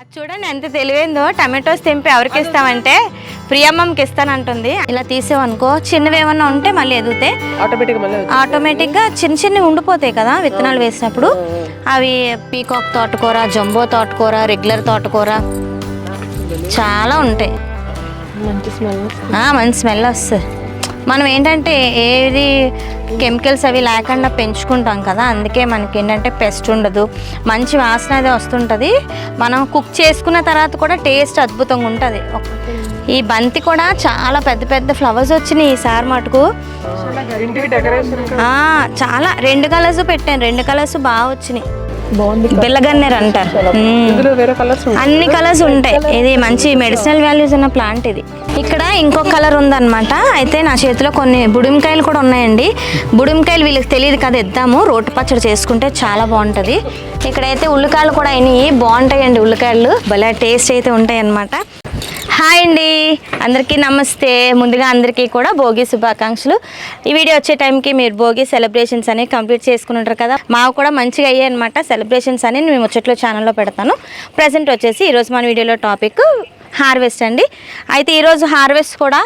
అది చూడండి ఎంత తెలివైందో. టమాటోస్ తెంపి ఎవరికి ఇస్తామంటే ప్రియమ్మకి ఇస్తానంటుంది. ఇలా తీసామనుకో చిన్నవి ఏమన్నా ఉంటే మళ్ళీ ఎదుగుతాయి ఆటోమేటిక్ మళ్ళీ వచ్చి- ఆటోమేటిక్గా చిన్న చిన్నవి ఉండిపోతాయి కదా విత్తనాలు వేసినప్పుడు. అవి పీకాక్ తోటకూర జంబో తోటకూర రెగ్యులర్ తోటకూర చాలా ఉంటాయి. మంచి స్మెల్ ఆ, మంచి స్మెల్ వస్తుంది. మనం ఏంటంటే ఏది కెమికల్స్ అవి లేకుండా పెంచుకుంటాం కదా అందుకే మనకి ఏంటంటే పెస్ట్ ఉండదు. మంచి వాసన అది వస్తుంటుంది. మనం కుక్ చేసుకున్న తర్వాత కూడా టేస్ట్ అద్భుతంగా ఉంటుంది. ఈ బంతి కూడా చాలా పెద్ద పెద్ద ఫ్లవర్స్ వచ్చినాయి ఈసారి మటుకు. చాలా రెండు కలర్స్ పెట్టాను. రెండు కలర్స్ బాగా వచ్చినాయి. బిల్లగన్నేరు అంటారు అన్ని కలర్స్ ఉంటాయి. ఇది మంచి మెడిసినల్ వాల్యూస్ ఉన్న ప్లాంట్ ఇది. ఇక్కడ ఇంకో కలర్ ఉందన్నమాట. అయితే నా చేతిలో కొన్ని బుడిమికాయలు కూడా ఉన్నాయండి. బుడిమికాయలు వీళ్ళకి తెలియదు కదా ఇద్దాము. రోటి పచ్చడి చేసుకుంటే చాలా బాగుంటుంది. ఇక్కడైతే ఉల్లికాయలు కూడా అయినాయి. బాగుంటాయండి ఉల్లికాయలు. భలే టేస్ట్ అయితే ఉంటాయి అన్నమాట హాయ్ అండి. అందరికీ నమస్తే. ముందుగా అందరికీ కూడా భోగి శుభాకాంక్షలు. ఈ వీడియో వచ్చే టైంకి మీరు భోగి సెలబ్రేషన్స్ అనేవి కంప్లీట్ చేసుకుని ఉంటారు కదా. మాకు కూడా మంచిగా అయ్యాయి అనమాట సెలబ్రేషన్స్ అని మేము వచ్చేట్లో ఛానల్లో పెడతాను. ప్రజెంట్ వచ్చేసి ఈరోజు మన వీడియోలో టాపిక్ హార్వెస్ట్ అండి. అయితే ఈరోజు హార్వెస్ట్ కూడా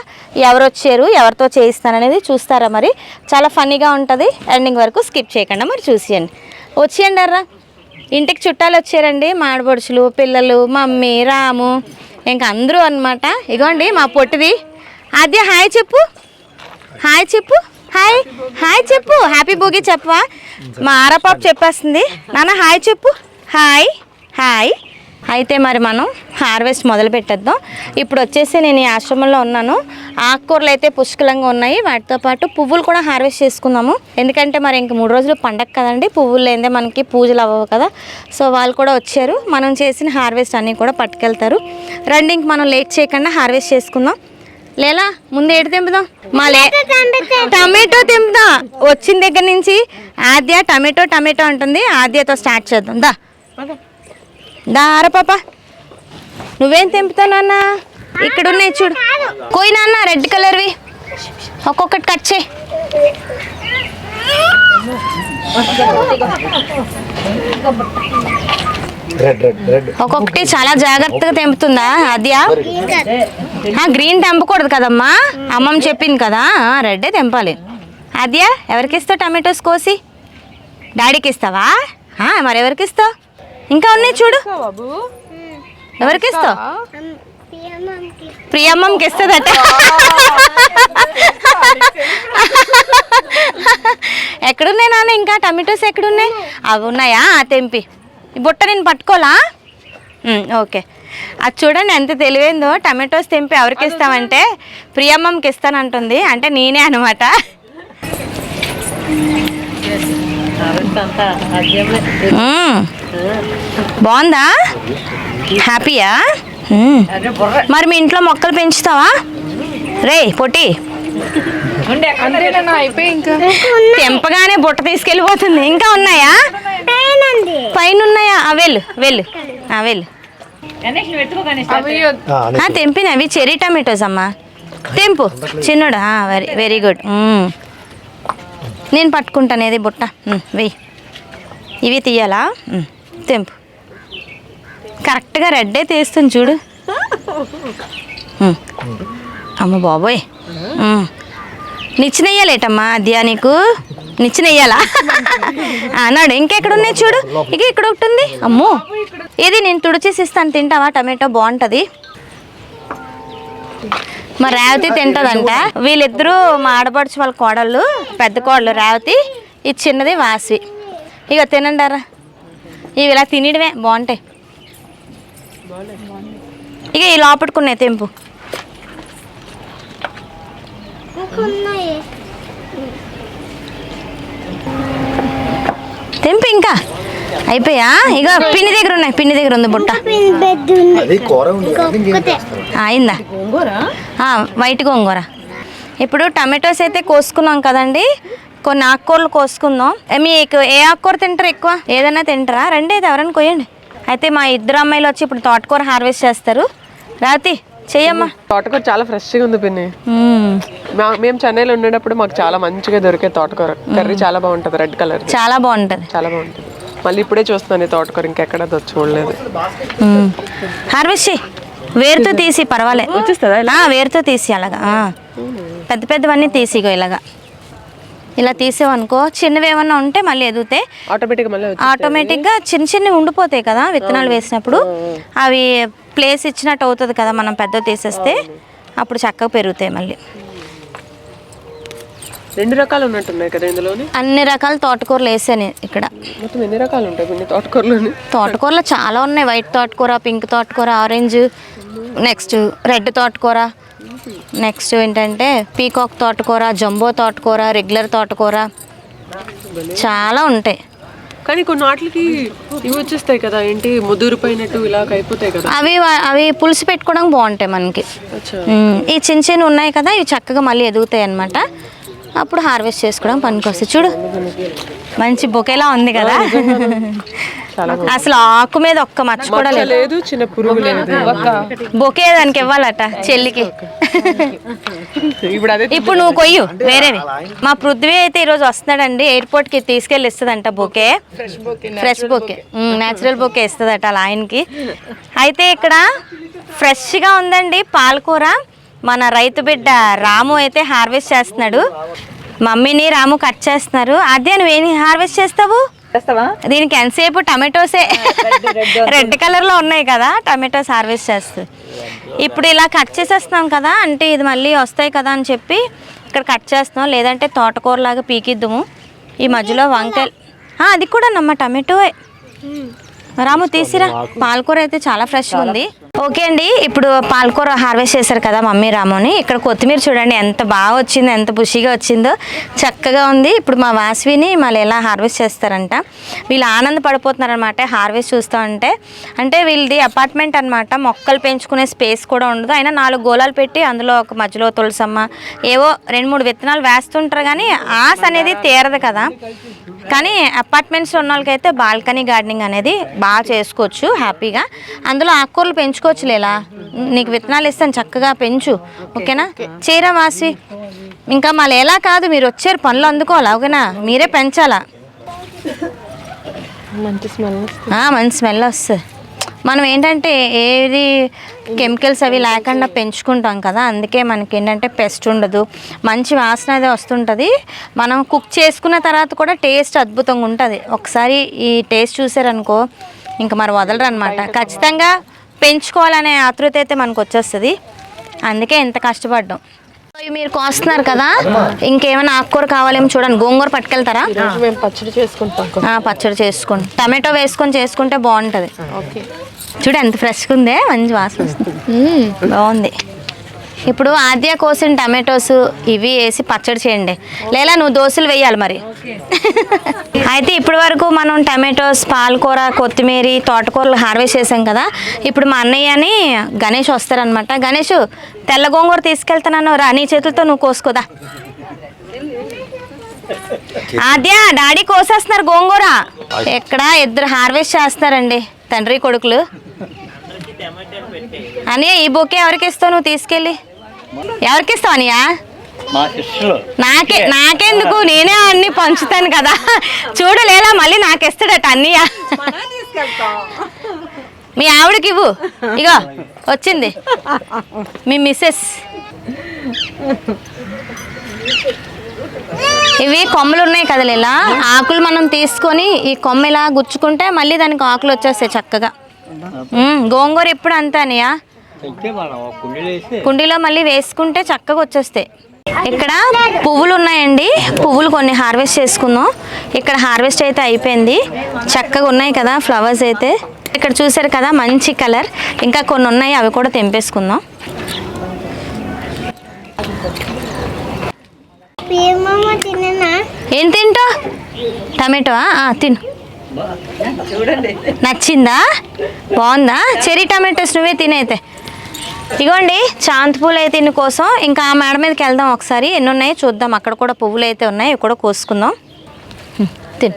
ఎవరు వచ్చారు ఎవరితో చేయిస్తాననేది చూస్తారా మరి? చాలా ఫన్నీగా ఉంటుంది. ఎండింగ్ వరకు స్కిప్ చేయకుండా మరి చూసేయండి. వచ్చేయండి అర్రా. ఇంటికి చుట్టాలు వచ్చారండి. మాడబొడుచులు పిల్లలు మమ్మీ రాము. ఇంకా అందరూ అనమాట ఇగోండి మా పొట్టిది. అది హాయ్ చెప్పు. హాయ్ చెప్పు. హాయ్. హాయ్ చెప్పు. హ్యాపీ భోగి చెప్పవా? మా ఆరపాప చెప్పేస్తుంది. నాన్న హాయ్ చెప్పు. హాయ్. హాయ్. అయితే మరి మనం హార్వెస్ట్ మొదలు పెట్టేద్దాం. ఇప్పుడు వచ్చేసి నేను ఈ ఆశ్రమంలో ఉన్నాను. ఆకుకూరలు అయితే పుష్కలంగా ఉన్నాయి. వాటితో పాటు పువ్వులు కూడా హార్వెస్ట్ చేసుకుందాము. ఎందుకంటే మరి ఇంక మూడు రోజులు పండగ కదండి. పువ్వులు లేదే మనకి పూజలు అవ్వవు కదా. సో వాళ్ళు కూడా వచ్చారు. మనం చేసిన హార్వెస్ట్ అన్నీ కూడా పట్టుకెళ్తారు. రండి ఇంక మనం లేట్ చేయకుండా హార్వెస్ట్ చేసుకుందాం. లేలా ముందు ఏడు తెంపుదాం. మా లే టమాటో తెంపుదాం వచ్చిన దగ్గర నుంచి ఆద్య టమాటో టమాటో అంటుంది. ఆద్యతో స్టార్ట్ చేద్దాం. దా. దా ఆర పాప. నువ్వేం తెంపుతావు నాన్న? ఇక్కడ ఉన్నాయి చూడు. కోయి నాన్న రెడ్ కలర్వి. ఒక్కొక్కటి కట్ చేయి. ఒక్కొక్కటి చాలా జాగ్రత్తగా తెంపుతుందా? ఆద్య ఆ, గ్రీన్ తెంపకూడదు కదమ్మా. అమ్మమ్మ చెప్పింది కదా. రెడ్డే తెంపాలి. ఆద్య ఎవరికి ఇస్తావు టమాటోస్ కోసి? డాడీకి ఇస్తావా ఆ, మరి ఎవరికి ఇస్తావు ఇంకా ఉన్నాయి చూడు. ఎవరికి ఇస్తావు ప్రియమ్మకి ఇస్తుందట. ఎక్కడున్నాయి నాన్న? ఇంకా టమాటోస్ ఎక్కడున్నాయి అవి ఉన్నాయా? ఆ తెంపి. ఈ బుట్ట నేను పట్టుకోలా ఓకే. అది చూడండి ఎంత తెలివైందో. టమాటోస్ తెంపి ఎవరికి ఇస్తామంటే ప్రియమ్మకి ఇస్తానంటుంది. అంటే నేనే అనమాట. బాగుందా? హ్యాపీయా. మరి మీ ఇంట్లో మొక్కలు పెంచుతావా? రే పొట్టి. తెంపగానే బుట్ట తీసుకెళ్ళిపోతుంది. ఇంకా ఉన్నాయా? పైన ఉన్నాయా వెళ్ళు వెళ్ళు. వెళ్ళు. తెంపిన అవి చెరీ టమాటోస్ అమ్మా. తెంపు. చిన్నోడా? Very very good. నేను పట్టుకుంటాను ఏది బుట్ట? వెయ్యి. ఇవి తీయాలా? తెంపు. కరెక్ట్గా రెడ్డే తీస్తుంది చూడు. మ్మ్. అమ్మ బాబోయ్. మ్మ్. నిచ్చినెయ్యాలేటమ్మా అద్యా నీకు? నిచ్చినెయ్యాలా? అన్నాడు ఇంకెక్కడ ఉన్నాయి చూడు? ఇక ఇక్కడ ఒకటి ఉంది. అమ్మో. ఇది నేను తుడిచేసి ఇస్తాను తింటావా? టమాటో బాగుంటుంది. మా రేవతి తింటదంట. వీళ్ళిద్దరూ మా ఆడపడుచు వాళ్ళ కోడళ్ళు పెద్ద కోడలు రేవతి ఇది చిన్నది వాసి. ఇక తినండారా. ఇవి ఇలా తినడమే బాగుంటాయి. ఇక ఈ లోపట్టుకున్నాయి తెంపు. తెంపు ఇంకా. అయిపోయా? ఇక పిన్ని దగ్గర ఉన్నాయి పిన్ని దగ్గర ఉంది బుట్ట. అయిందా? ఆ, వైట్ గోంగూర. ఇప్పుడు టమాటోస్ అయితే కోసుకున్నాం కదండి. కొన్ని ఆకుకూరలు కోసుకుందాం. మీకు ఏ ఆకుకూర తింటారు ఎక్కువ? ఏదైనా తింటారా? రండి అయితే ఎవరైనా కొయ్యండి. అయితే మా ఇద్దరు అమ్మాయిలు వచ్చి ఇప్పుడు తోటకూర హార్వెస్ట్ చేస్తారు. రాతి చెయ్యమ్మా. తోటకూర చాలా ఫ్రెష్గా ఉంది పిన్ని. మ్మ్. చెన్నైలో ఉండేటప్పుడు మాకు చాలా మంచిగా దొరికే తోటకూర. కర్రీ చాలా బాగుంటుంది రెడ్ కలర్ చాలా బాగుంటుంది. చాలా బాగుంటుంది. మళ్ళీ ఇప్పుడే చూస్తున్నాను తోటకూర ఇంకెక్కడ చూడలేదు హార్వెస్ట్ వేరుతో తీసి పర్వాలే. వచ్చేస్తుందా ఇలా? ఆ, వేరుతో తీసి అలాగా. పెద్ద పెద్దవన్నీ తీసిగో ఇలాగా. ఇలా తీసేవనుకో. చిన్నవి ఏమన్నా ఉంటే మళ్ళీ ఎదుగుతాయి ఆటోమేటిక్ ఆటోమేటిక్గా చిన్న చిన్నవి ఉండిపోతాయి కదా విత్తనాలు వేసినప్పుడు. అవి ప్లేస్ ఇచ్చినట్టు అవుతుంది కదా మనం పెద్ద తీసేస్తే. అప్పుడు చక్కగా పెరుగుతాయి మళ్ళీ. రెండు రకాలు ఉన్నట్టున్నాయి కదా ఇందులోని? అన్ని రకాల తోటకూరలు వేసాను ఇక్కడ. మొత్తం ఎన్ని రకాలు ఉంటాయి తోటకూరలోని? తోటకూరలో చాలా ఉన్నాయి. వైట్ తోటకూర పింక్ తోటకూర ఆరెంజ్ నెక్స్ట్ రెడ్ తోటకూర. నెక్స్ట్ ఏంటంటే పీకాక్ తోటకూర జంబో తోటకూర రెగ్యులర్ తోటకూర. చాలా ఉంటాయి. కానీ కొన్ని వాటికి ఇవి వచ్చేస్తాయి కదా ఏంటి? ముదురుపోయినట్టు ఇలా అయిపోతాయి కదా. అవి అవి పులుసు పెట్టుకోవడానికి బాగుంటాయి మనకి. ఈ చిన్న చిన్న ఉన్నాయి కదా ఇవి చక్కగా మళ్ళీ ఎదుగుతాయి అనమాట అప్పుడు హార్వెస్ట్ చేసుకోవడం పనికొస్తాయి చూడు మంచి బొకేలా ఉంది కదా. అసలు ఆకు మీద ఒక్క మచ్చ కూడా లేదు. చిన్న పురుగు లేదు. బొకే దానికి ఇవ్వాలట చెల్లికి. ఇప్పుడు అదే ఇప్పుడు నువ్వు కొయ్యు వేరేవి మా పృథ్వీ అయితే ఈరోజు వస్తున్నాడండి ఎయిర్పోర్ట్కి తీసుకెళ్ళి ఇస్తుందంట bouquet fresh bouquet natural bouquet ఇస్తుందట అలా ఆయనకి. అయితే ఇక్కడ ఫ్రెష్గా ఉందండి పాలకూర. మన రైతు బిడ్డ రాము అయితే హార్వెస్ట్ చేస్తున్నాడు. మమ్మీని రాము కట్ చేస్తున్నారు. అదే నువ్వేమి హార్వెస్ట్ చేస్తావు? దీనికి ఎంతసేపు టమాటోసే? రెడ్ కలర్లో ఉన్నాయి కదా టమాటోస్ హార్వెస్ట్ చేస్తుంది ఇప్పుడు ఇలా కట్ చేసేస్తున్నాం కదా అంటే ఇది మళ్ళీ వస్తాయి కదా అని చెప్పి ఇక్కడ కట్ చేస్తున్నాం. లేదంటే తోటకూర లాగా పీకిద్దుము. ఈ మధ్యలో వంకాయలు ఆ, అది కూడా నమ్మ టమాటోయే రాము తీసిరా. పాలకూర అయితే చాలా ఫ్రెష్గా ఉంది. ఓకే అండి. ఇప్పుడు పాలకూర హార్వెస్ట్ చేశారు కదా మమ్మీ రాముని. ఇక్కడ కొత్తిమీర చూడండి ఎంత బాగా వచ్చిందో ఎంత బుషిగా వచ్చిందో. చక్కగా ఉంది. ఇప్పుడు మా వాసవిని మళ్ళీ ఎలా హార్వెస్ట్ చేస్తారంట. వీళ్ళు ఆనందపడిపోతున్నారనమాట హార్వెస్ట్ చూస్తూ ఉంటే. అంటే వీళ్ళది అపార్ట్మెంట్ అనమాట మొక్కలు పెంచుకునే స్పేస్ కూడా ఉండదు. అయినా నాలుగు గోళాలు పెట్టి అందులో ఒక మధ్యలో తులసమ్మ ఏవో రెండు మూడు విత్తనాలు వేస్తుంటారు కానీ ఆశ అనేది తీరదు కదా. కానీ అపార్ట్మెంట్స్లో ఉన్న వాళ్ళకైతే బాల్కనీ గార్డెనింగ్ అనేది బాగా చేసుకోవచ్చు హ్యాపీగా. అందులో ఆకుకూరలు పెంచుకోవచ్చు. లేలా నీకు విత్తనాలు ఇస్తాను చక్కగా పెంచు. ఓకేనా? చేయరా వాసి ఇంకా మళ్ళీ ఎలా కాదు మీరు వచ్చారు పనులు అందుకోవాలా ఓకేనా? మీరే పెంచాలా? మంచి స్మెల్ మంచి స్మెల్ వస్తుంది. మనం ఏంటంటే ఏది కెమికల్స్ అవి లేకుండా పెంచుకుంటాం కదా అందుకే మనకి ఏంటంటే పెస్ట్ ఉండదు. మంచి వాసన అది వస్తుంటుంది. మనం కుక్ చేసుకున్న తర్వాత కూడా టేస్ట్ అద్భుతంగా ఉంటుంది. ఒకసారి ఈ టేస్ట్ చూసారనుకో ఇంకా మరి వదలరు అనమాట ఖచ్చితంగా పెంచుకోవాలనే ఆతృత అయితే మనకు వచ్చేస్తుంది అందుకే ఎంత కష్టపడ్డాం. ఇవి మీరు కోస్తున్నారు కదా. ఇంకేమైనా ఆకుకూర కావాలేమో చూడండి. గోంగూర పట్టుకెళ్తారా? పచ్చడి చేసుకుంటాం. పచ్చడి చేసుకోండి టమాటో వేసుకొని చేసుకుంటే బాగుంటుంది. చూడు ఎంత ఫ్రెష్గా ఉందే మంచి వాసన వస్తుంది. బాగుంది. ఇప్పుడు ఆద్య కోసిన టమాటోస్ ఇవి వేసి పచ్చడి చేయండి. లేదా నువ్వు దోశలు వేయాలి మరి. అయితే ఇప్పటి వరకు మనం టమాటోస్ పాలకూర కొత్తిమీర తోటకూరలు హార్వెస్ట్ చేసాం కదా. ఇప్పుడు మా అన్నయ్యని గణేష్ వస్తారనమాట గణేష్ తెల్ల గోంగూర తీసుకెళ్తున్నాను రా నీ చేతులతో నువ్వు కోసుకోదా? ఆద్య డాడీ కోసేస్తున్నారు గోంగూర. ఎక్కడ? ఇద్దరు హార్వెస్ట్ చేస్తున్నారండి తండ్రి కొడుకులు. అని ఈ బొకే ఎవరికి ఇస్తావు? నువ్వు తీసుకెళ్ళి. ఎవరికి ఇస్తావు అనియా మా సిస్టర్ నాకే నాకెందుకు? నేనే అన్ని పంచుతాను కదా. చూడు లేదా మళ్ళీ నాకు ఇస్తాడట అన్నయ్య. మీ ఆవిడకి ఇవ్వు. ఇగో వచ్చింది. మీ మిస్సెస్. ఇవి కొమ్మలు ఉన్నాయి కదా ఇలా ఆకులు మనం తీసుకొని ఈ కొమ్మ ఇలా గుచ్చుకుంటే మళ్ళీ దానికి ఆకులు వచ్చేస్తాయి చక్కగా. గోంగూర ఎప్పుడు అంతే కుండీలో మళ్ళీ వేసుకుంటే చక్కగా వచ్చేస్తాయి. ఇక్కడ పువ్వులు ఉన్నాయండి. పువ్వులు కొన్ని హార్వెస్ట్ చేసుకుందాం. ఇక్కడ హార్వెస్ట్ అయితే అయిపోయింది. చక్కగా ఉన్నాయి కదా ఫ్లవర్స్ అయితే. ఇక్కడ చూసారు కదా మంచి కలర్. ఇంకా కొన్ని ఉన్నాయి అవి కూడా తెంపేసుకుందాం. ఏం తింటా టమాటో తిను. నచ్చిందా? బాగుందా? చెరీ టమాటోస్ నువ్వే తినైతే. ఇగోండి చాంతి పూలు అయితే ఇన్ని కోసం. ఇంకా ఆ మేడ మీదకి వెళ్దాం ఒకసారి. ఎన్ని ఉన్నాయో చూద్దాం. అక్కడ కూడా పువ్వులు అయితే ఉన్నాయి. ఇవి కూడా కోసుకుందాం. తిను.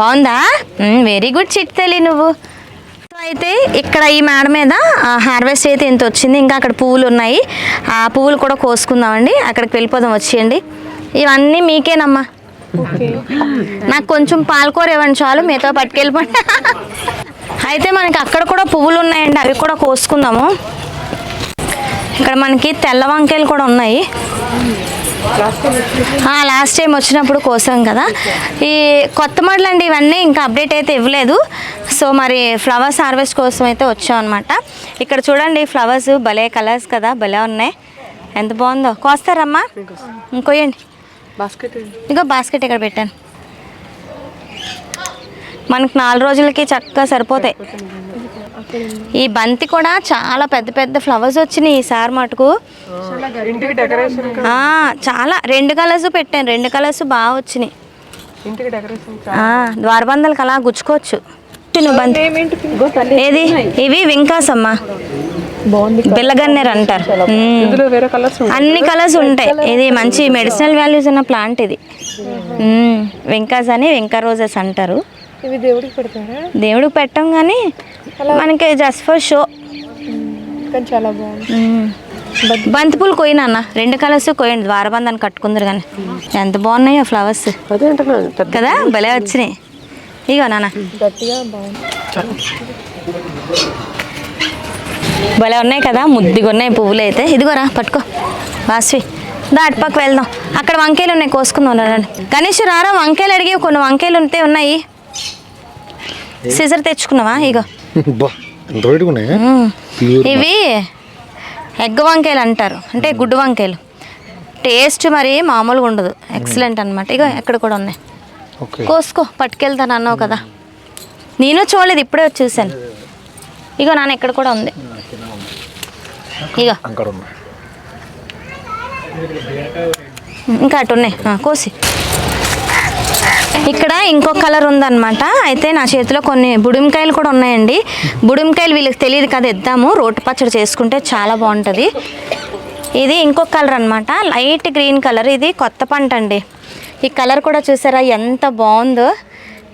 బాగుందా? వెరీ గుడ్ చిట్తలి నువ్వు. అయితే ఇక్కడ ఈ మేడ మీద హార్వెస్ట్ అయితే ఇంత వచ్చింది. ఇంకా అక్కడ పువ్వులు ఉన్నాయి. ఆ పువ్వులు కూడా కోసుకుందామండి. అక్కడికి వెళ్ళిపోదాం. వచ్చేయండి. ఇవన్నీ మీకేనమ్మా. నాకు కొంచెం పాలకూర ఇవ్వండి చాలు. మీతో పట్టుకెళ్ళిపోండి. అయితే మనకి అక్కడ కూడా పువ్వులు ఉన్నాయండి అవి కూడా కోసుకుందాము. ఇక్కడ మనకి తెల్ల వంకాయలు కూడా ఉన్నాయి. లాస్ట్ టైం వచ్చినప్పుడు కోసాం కదా. ఈ కొత్త మోడల్ అండి ఇవన్నీ ఇంకా అప్డేట్ అయితే ఇవ్వలేదు. సో మరి ఫ్లవర్స్ హార్వెస్ట్ కోసం అయితే వచ్చాం అనమాట ఇక్కడ చూడండి ఫ్లవర్స్ భలే కలర్స్ కదా భలే ఉన్నాయి. ఎంత బాగుందో. కోస్తారమ్మా. ఇంకోయండి. బాస్కెట్ ఇగో బాస్కెట్ ఇక్కడ పెట్టాను. మనకు నాలుగు రోజులకి చక్కగా సరిపోతాయి. ఈ బంతి కూడా చాలా పెద్ద పెద్ద ఫ్లవర్స్ వచ్చినాయి ఈసారి మటుకు. ఇంటికి డెకరేషన్ ఆ, చాలా రెండు కలర్స్ పెట్టాను రెండు కలర్స్ బాగా వచ్చినాయి. ఇంటికి డెకరేషన్ ఆ, ద్వారబంధాలకు అలా గుచ్చుకోవచ్చు. నువ్వు బంతి. ఏది? ఇవి వింకాస్ అమ్మా బిల్లగన్నేరు అంటారు. మ్మ్. ఇందులో వేరే కలర్స్ అన్ని కలర్స్ ఉంటాయి. ఇది మంచి మెడిసినల్ వాల్యూస్ ఉన్న ప్లాంట్ ఇది. వెంకాస్ అని వెంకా రోజెస్ అంటారు. ఇవి దేవుడికి పెడతారా? దేవుడికి పెట్టం కానీ మనకి జస్ట్ ఫర్ షో కానీ చాలా బాగుంది. బంతిపూలు కొయ్యనన్న రెండు కలర్స్ కొయ్యండి. ద్వారబంధాన్ని కట్టుకుందరు కానీ ఎంత బాగున్నాయో ఫ్లవర్స్ కదా? భలే వచ్చినాయి. ఇగో నాన్న. గట్టిగా బాగుంది. భలే ఉన్నాయి కదా? ముద్దిగా ఉన్నాయి పువ్వులు అయితే. ఇదిగోరా పట్టుకో. వాస్వి దా అటుపక్క వెళ్దాం. అక్కడ వంకాయలు ఉన్నాయి కోసుకుందాం రండి. గణేష్ రారా? వంకాయలు అడిగి కొన్ని వంకాయలు ఉంటే ఉన్నాయి. సిజర్ తెచ్చుకున్నావా? ఇగో. ఇవి ఎగ్ వంకాయలు అంటారు. అంటే గుడ్డు వంకాయలు. టేస్ట్ మరి మామూలుగా ఉండదు. ఎక్సలెంట్ అనమాట ఇగో ఎక్కడ కూడా ఉన్నాయి. కోసుకో పట్టుకెళ్తాను అన్నావు కదా. నేను చూడలేదు ఇప్పుడే వచ్చి చూశాను. ఇగో నాన్న ఇక్కడ కూడా ఉంది. ఇగో. ఇంకా అటు ఉన్నాయి. కోసి. ఇక్కడ ఇంకో కలర్ ఉందన్నమాట. అయితే నా చేతిలో కొన్ని బుడిమికాయలు కూడా ఉన్నాయండి. బుడిమికాయలు వీళ్ళకి తెలియదు కదా ఇద్దాము రోటి పచ్చడి చేసుకుంటే చాలా బాగుంటుంది. ఇది ఇంకొక కలర్ అన్నమాట. Light green colour. ఇది కొత్త పంట అండి. ఈ కలర్ కూడా చూసారా ఎంత బాగుందో.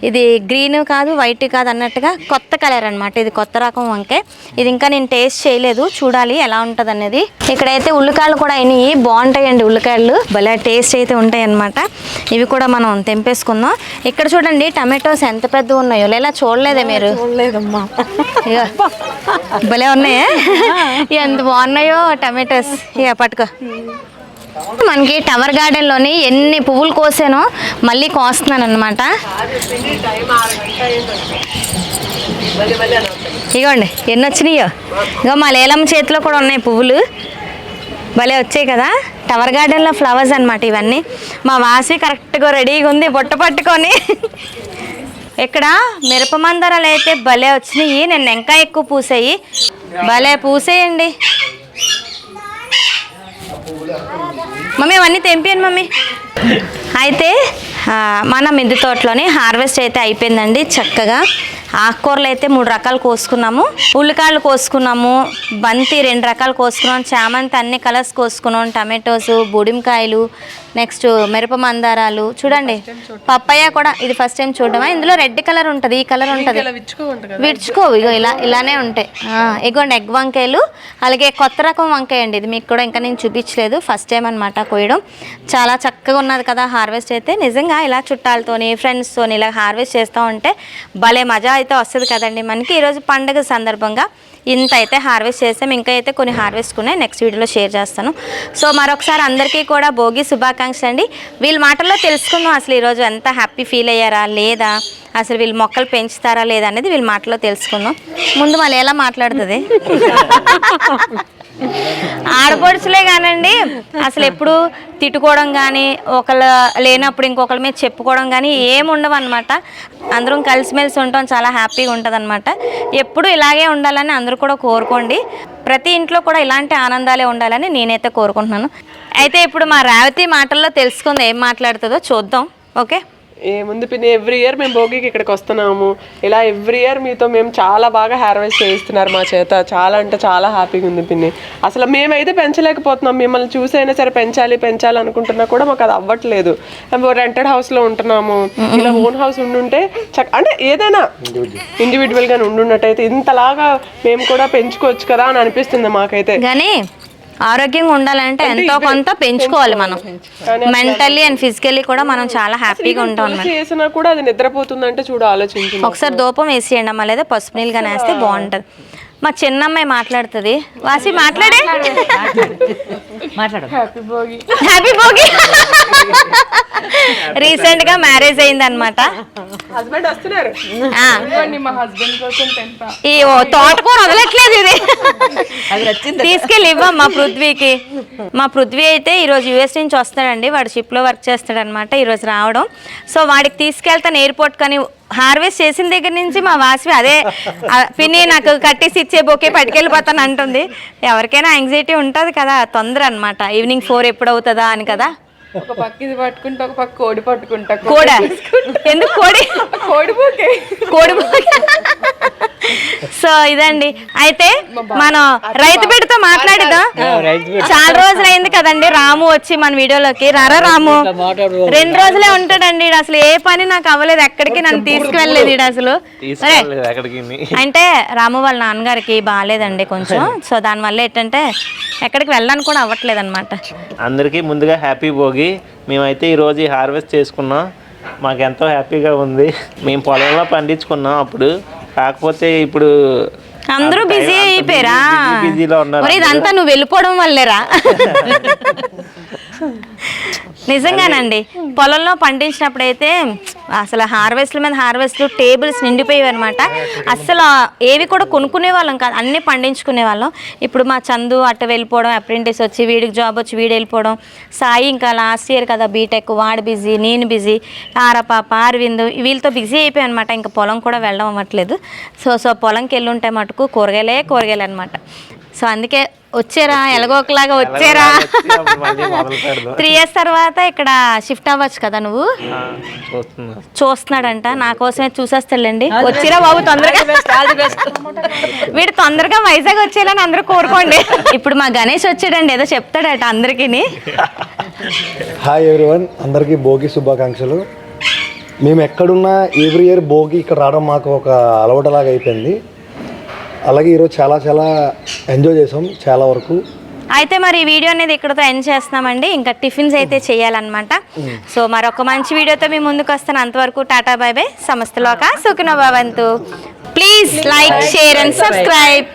ఇది గ్రీన్ కాదు వైట్ కాదు అన్నట్టుగా కొత్త కలర్ అన్నమాట. ఇది కొత్త రకం వంకాయ. ఇది ఇంకా నేను టేస్ట్ చేయలేదు చూడాలి ఎలా ఉంటుంది అనేది ఇక్కడైతే ఉల్లికాయలు కూడా అయినాయి బాగుంటాయండి ఉల్లికాయలు. భలే టేస్ట్ అయితే ఉంటాయి అన్నమాట ఇవి కూడా మనం తెంపేసుకుందాం. ఇక్కడ చూడండి టమాటోస్ ఎంత పెద్దగా ఉన్నాయో. లేదా చూడలేదే మీరు? చూడలేదమ్మా. భలే ఉన్నాయే. ఎంత బాగున్నాయో టమాటోస్. ఇక పట్టుకో. మనకి టవర్ గార్డెన్లోని ఎన్ని పువ్వులు కోసానో మళ్ళీ కోస్తున్నాను అనమాట ఇగోండి ఎన్ని వచ్చినాయో ఇగో మా లేలమ్మ చేతిలో కూడా ఉన్నాయి పువ్వులు. భలే వచ్చాయి కదా. టవర్ గార్డెన్లో ఫ్లవర్స్ అనమాట ఇవన్నీ. మా వాసి కరెక్ట్గా రెడీగా ఉంది బుట్ట పట్టుకొని. ఇక్కడ మిరప మందారాలు అయితే భలే వచ్చినాయి. నేను ఇంకా ఎక్కువ పూసాయి. భలే పూసేయండి. మమ్మీ అవన్నీ తెంపాను మమ్మీ. అయితే మన మిద్దె తోటలోని హార్వెస్ట్ అయితే అయిపోయిందండి చక్కగా. ఆకుకూరలు అయితే మూడు రకాలు కోసుకున్నాము. ఉల్లికాయలు కోసుకున్నాము. బంతి రెండు రకాలు కోసుకున్నాం. చామంతి అన్ని కలర్స్ కోసుకున్నాం. టమాటోస్ బుడిమికాయలు నెక్స్ట్ మిరప మందారాలు. చూడండి పప్పయ్య కూడా ఇది ఫస్ట్ టైం చూడడమా ఇందులో రెడ్ కలర్ ఉంటుంది ఈ కలర్ ఉంటుంది. విడుచుకోవు ఇగో ఇలా ఇలానే ఉంటాయి. ఇగోండి ఎగ్ వంకాయలు. అలాగే కొత్త రకం వంకాయ అండి ఇది. మీకు కూడా ఇంకా నేను చూపించలేదు. ఫస్ట్ టైం అనమాట కోయడం. చాలా చక్కగా ఉన్నది కదా హార్వెస్ట్ అయితే. నిజంగా ఇలా చుట్టాలతోని ఫ్రెండ్స్తోని ఇలా హార్వెస్ట్ చేస్తూ ఉంటే భలే మజా అయితే వస్తుంది కదండి. మనకి ఈరోజు పండుగ సందర్భంగా ఇంత అయితే హార్వెస్ట్ చేసాం. ఇంకా అయితే కొన్ని హార్వెస్ట్ ఉన్నాయి. నెక్స్ట్ వీడియోలో షేర్ చేస్తాను. సో మరొకసారి అందరికీ కూడా భోగి శుభాకాంక్షలు అండి. వీళ్ళ మాటల్లో తెలుసుకుందాం అసలు ఈరోజు ఎంత హ్యాపీ ఫీల్ అయ్యారా లేదా అసలు వీళ్ళు మొక్కలు పెంచుతారా లేదా అనేది వీళ్ళ మాటలో తెలుసుకుందాం. ముందు మళ్ళీ ఎలా మాట్లాడుతుంది? ఆడపడుచులే కానండి అసలు ఎప్పుడు తిట్టుకోవడం కానీ ఒకళ్ళ లేనప్పుడు ఇంకొకళ్ళ మీద చెప్పుకోవడం కానీ ఏమి ఉండవు అనమాట అందరం కలిసిమెలిసి ఉంటాం చాలా హ్యాపీగా ఉంటుంది అనమాట ఎప్పుడు ఇలాగే ఉండాలని అందరూ కూడా కోరుకోండి. ప్రతి ఇంట్లో కూడా ఇలాంటి ఆనందాలే ఉండాలని నేనైతే కోరుకుంటున్నాను. అయితే ఇప్పుడు మా రేవతి మాటల్లో తెలుసుకుంది ఏం మాట్లాడుతుందో చూద్దాం. ఓకే? ఏముంది పిన్ని ఎవ్రీ ఇయర్ మేము భోగికి ఇక్కడికి వస్తున్నాము. ఇలా ఎవ్రీ ఇయర్ మీతో మేము చాలా బాగా హార్వెస్ట్ చేయిస్తున్నారు మా చేత. చాలా అంటే చాలా హ్యాపీగా ఉంది పిన్ని. అసలు మేమైతే పెంచలేకపోతున్నాం. మిమ్మల్ని చూసైనా సరే పెంచాలి పెంచాలి అనుకుంటున్నా కూడా మాకు అది అవ్వట్లేదు. రెంటెడ్ హౌస్లో ఉంటున్నాము. ఇలా ఓన్ హౌస్ ఉండుంటే చక్క అంటే ఏదైనా ఇండివిజువల్గా ఉండున్నట్టయితే ఇంతలాగా మేము కూడా పెంచుకోవచ్చు కదా అని అనిపిస్తుంది మాకైతే. కానీ ఆరోగ్యంగా ఉండాలంటే ఎంతో కొంత పెంచుకోవాలి మనం. మెంటల్లీ అండ్ ఫిజికల్లీ కూడా మనం చాలా హ్యాపీగా ఉంటాం కూడా అది నిద్రపోతుందంటే చూడు ఆలోచించు ఒకసారి దూపం వేసేయండి అమ్మ లేదా పసుపు నీళ్ళుగా వేస్తే బాగుంటుంది. మా చిన్నమ్మాయి మాట్లాడుతుంది. వాసి మాట్లాడే. హ్యాపీ భోగి రీసెంట్గా మ్యారేజ్ అయింది అనమాట హస్బెండ్ వస్తున్నారు. ఈ ఓ తోటకూర వదలట్లేదు ఇది. తీసుకెళ్ళి ఇవ్వమ్మా పృథ్వీకి. మా పృథ్వీ అయితే ఈరోజు యూఎస్ నుంచి వస్తాడండి. వాడు షిప్లో వర్క్ చేస్తాడనమాట ఈరోజు రావడం. సో వాడికి తీసుకెళ్తాను ఎయిర్పోర్ట్ కానీ హార్వెస్ట్ చేసిన దగ్గర నుంచి మా వాసవి అదే పిన్ని నాకు కట్టేసి ఇచ్చే బొకే పట్టుకెళ్ళిపోతాను అంటుంది. ఎవరికైనా యాంగ్జైటీ ఉంటుంది కదా తొందర అనమాట ఈవినింగ్ ఫోర్ ఎప్పుడు అవుతుందా అని కదా? ఒక పక్క ఇది పట్టుకుంటా ఒక పక్క కోడి పట్టుకుంటా. కోడ? ఎందుకు కోడి? కోడి పోకే. కోడి సో ఇదండి. అయితే మనం రైతు బిడ్డతో మాట్లాడిద్దాం. చాలా రోజులు అయింది కదండి. రాము వచ్చి మన వీడియోలోకి. రారా రాము? రెండు రోజులే ఉంటాడండి అసలు ఏ పని నాకు అవ్వలేదు. ఎక్కడికి నన్ను తీసుకువెళ్ళలేదు అసలు. అంటే రాము వాళ్ళ నాన్నగారికి బాగాలేదండి కొంచెం. సో దానివల్ల ఏంటంటే ఎక్కడికి వెళ్ళడానికి కూడా అవ్వట్లేదు అనమాట అందరికీ ముందుగా హ్యాపీ భోగి. మేమైతే ఈరోజు హార్వెస్ట్ చేసుకున్నాం. మాకు ఎంతో హ్యాపీగా ఉంది. మేము పొలంలో పండించుకున్నాం అప్పుడు. కాకపోతే ఇప్పుడు అందరూ బిజీ అయిపోయారా? బిజీలో ఉన్నారు ఇదంతా నువ్వు వెళ్ళిపోవడం వల్లేరా? నిజంగానండి. పొలంలో పండించినప్పుడు అయితే అసలు హార్వెస్ట్ల మీద హార్వెస్ట్లు టేబుల్స్ నిండిపోయేవి అనమాట అసలు ఏవి కూడా కొనుక్కునే వాళ్ళం కాదు అన్నీ పండించుకునే వాళ్ళం ఇప్పుడు మా చందు అట్ట వెళ్ళిపోవడం అప్రెంటిస్ వచ్చి వీడికి జాబ్ వచ్చి వీడు వెళ్ళిపోవడం సాయి ఇంకా లాస్ట్ ఇయర్ కదా బీటెక్ వాడు బిజీ నేను బిజీ ఆరపాప అరవింద్ వీళ్ళతో బిజీ అయిపోయాయి అనమాట ఇంకా పొలం కూడా వెళ్ళడం అవ్వట్లేదు. సో సో పొలంకి వెళ్ళి ఉంటే మటుకు కూరగాయలే కూరగాయలు అనమాట సో అందుకే వచ్చారా ఎలాగోకలాగా వచ్చారా. త్రీ ఇయర్స్ తర్వాత ఇక్కడ షిఫ్ట్ అవ్వచ్చు కదా నువ్వు? చూస్తున్నాడంట నా కోసమే చూసేస్తాడండి వచ్చిరా బాబు తొందరగా. వీడు తొందరగా వైజాగ్ వచ్చేయాలని అందరూ కోరుకోండి. ఇప్పుడు మా గణేష్ వచ్చాడండి ఏదో చెప్తాడట అందరికీ హాయ్ ఎవ్రీవన్ అందరికీ భోగి శుభాకాంక్షలు. మేము ఎక్కడున్నా ఎవ్రీ ఇయర్ భోగి ఇక్కడ రావడం మాకు ఒక అలవాటులాగా అయిపోయింది. అలాగే ఈరోజు చాలా చాలా ఎంజాయ్ చేసాం చాలా వరకు. అయితే మరి ఈ వీడియో అనేది ఇక్కడతో ఎండ్ చేస్తున్నామండి. ఇంకా టిఫిన్స్ అయితే చేయాలన్నమాట. సో మరొక మంచి వీడియోతో మీ ముందుకు వస్తాను. అంతవరకు టాటా బాయ్ బాయ్ సమస్తలోక సుఖినో భవంతు. Please like share and subscribe